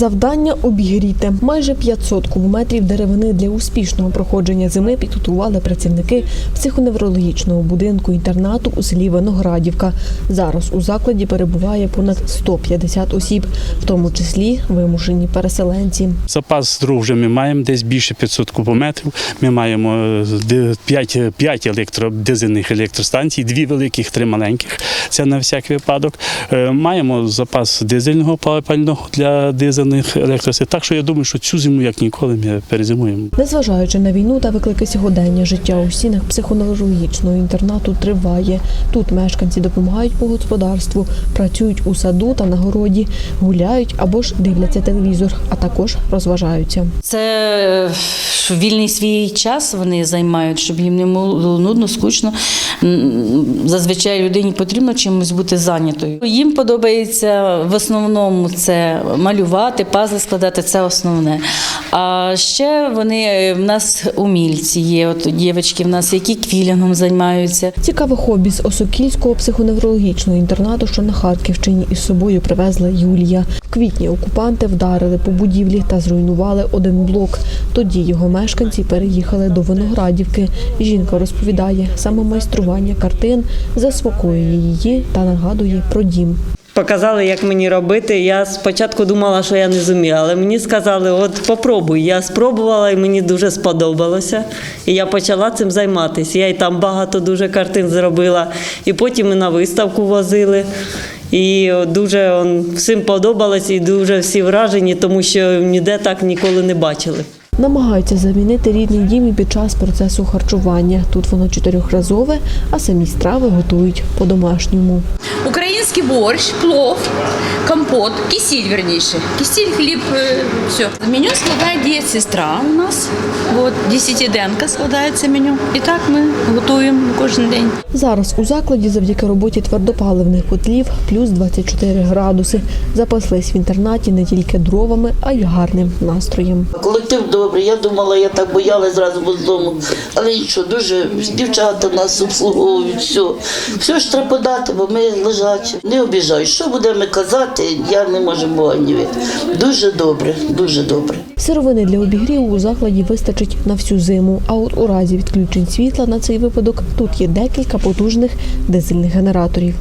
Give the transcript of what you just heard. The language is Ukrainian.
Завдання обігріти. Майже 500 кубометрів деревини для успішного проходження зими підготували працівники психоневрологічного будинку інтернату у селі Виноградівка. Зараз у закладі перебуває понад 150 осіб, в тому числі вимушені переселенці. Запас дров вже ми маємо десь більше 500 кубометрів. Ми маємо 5, 5 електро, дизельних електростанцій, дві великих, три маленьких. Це на всяк випадок. Е, Маємо запас дизельного пального для дизельних електросил. Так що я думаю, що цю зиму як ніколи ми перезимуємо. Незважаючи на війну та виклики сьогодення, життя у стінах психоневрологічного інтернату триває. Тут мешканці допомагають по господарству, працюють у саду та на городі, гуляють або ж дивляться телевізор, а також розважаються. Це е, вільний свій час вони займають, щоб їм не було нудно, скучно. Зазвичай людині потрібно чимось бути зайнятою. Їм подобається в основному це малювати, пазли складати це основне. А ще вони е, в нас умільці є. От дівчатки в нас, які квілінгом займаються. Цікаве хобі з Осокільського психоневрологічного інтернату, що на Харківщині, із собою привезла Юлія. В квітні окупанти вдарили по будівлі та зруйнували один блок. Тоді його мешканці переїхали до Виноградівки. Жінка розповідає, саме майстрування картин заспокоює її та нагадує про дім. Показали, як мені робити. Я спочатку думала, що я не зумію, але мені сказали, от попробуй. Я спробувала і мені дуже сподобалося. І я почала цим займатися. Я і там багато дуже картин зробила, і потім і на виставку возили. І дуже он, всім подобалось, і дуже всі вражені, тому що ніде так ніколи не бачили. Намагаються замінити рідний дім і під час процесу харчування. Тут воно чотирьохразове, а самі страви готують по-домашньому. Український борщ, плов, компот, кисіль, верніше. Кисіль, хліб, все. Меню складає дієтсестра у нас. Вот, десятиденка складається меню. І так ми готуємо кожен день. Зараз у закладі завдяки роботі твердопаливних котлів плюс 24 градуси. Запаслись в інтернаті не тільки дровами, а й гарним настроєм. Колектив добрий. Я думала, я так боялась зразу з дому. Але нічого, дуже дівчата нас обслуговують, все. Все ж треба подати, бо ми лежачі. Не обіжай. Що будемо казати, я не можу Бога. Дуже добре, дуже добре. Сировини для обігріву у закладі вистачить на всю зиму. А от у разі відключень світла на цей випадок тут є декілька потужних дизельних генераторів.